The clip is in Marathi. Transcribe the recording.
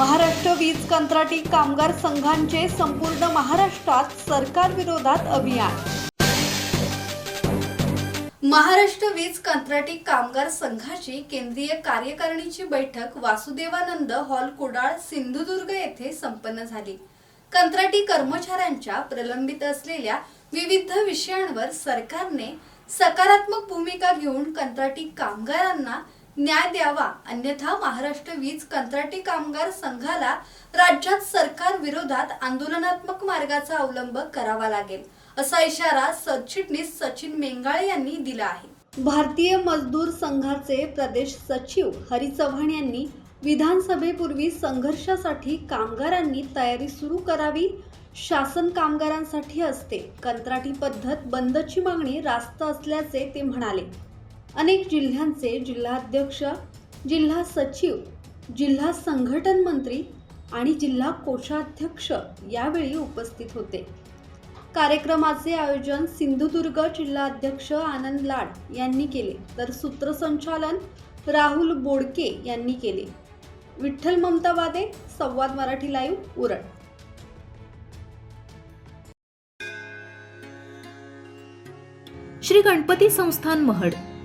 महाराष्ट्र वीज कंत्राटी कामगार संघांचे संपूर्ण महाराष्ट्रात सरकार विरोधात अभियान. महाराष्ट्र वीज कंत्राटी कामगार संघाची केंद्रीय कार्यकारिणीची बैठक वासुदेवानंद हॉल कुडाळ सिंधुदुर्ग येथे संपन्न झाली. कंत्राटी कर्मचाऱ्यांच्या प्रलंबित असलेल्या विविध विषयांवर सरकारने सकारात्मक भूमिका घेऊन कंत्राटी कामगारांना न्याय द्यावा. अन्यथा महाराष्ट्र वीज कंत्राटी कामगार संघाला राज्यात सरकार विरोधात आंदोलनात्मक मार्गाचा अवलंब करावा लागेल असा इशारा सरचिटणीस सचिन मेंगाळे यांनी दिला आहे. भारतीय मजदूर संघाचे प्रदेश सचिव हरी चव्हाण यांनी विधानसभेपूर्वी संघर्षासाठी कामगारांनी तयारी सुरू करावी शासन कामगारांसाठी असते. कंत्राटी पद्धत बंदची मागणी रास्त असल्याचे ते म्हणाले. अनेक जिल्ह्यांचे जिल्हाध्यक्ष जिल्हा सचिव जिल्हा संघटन मंत्री आणि जिल्हा कोषाध्यक्ष यावेळी उपस्थित होते. कार्यक्रमाचे आयोजन सिंधुदुर्ग जिल्हाध्यक्ष आनंद लाड यांनी केले तर सूत्रसंचालन राहुल बोडके यांनी केले. विठ्ठल ममतावादे संवाद मराठी लाईव्ह उरण. श्री गणपती संस्थान महड.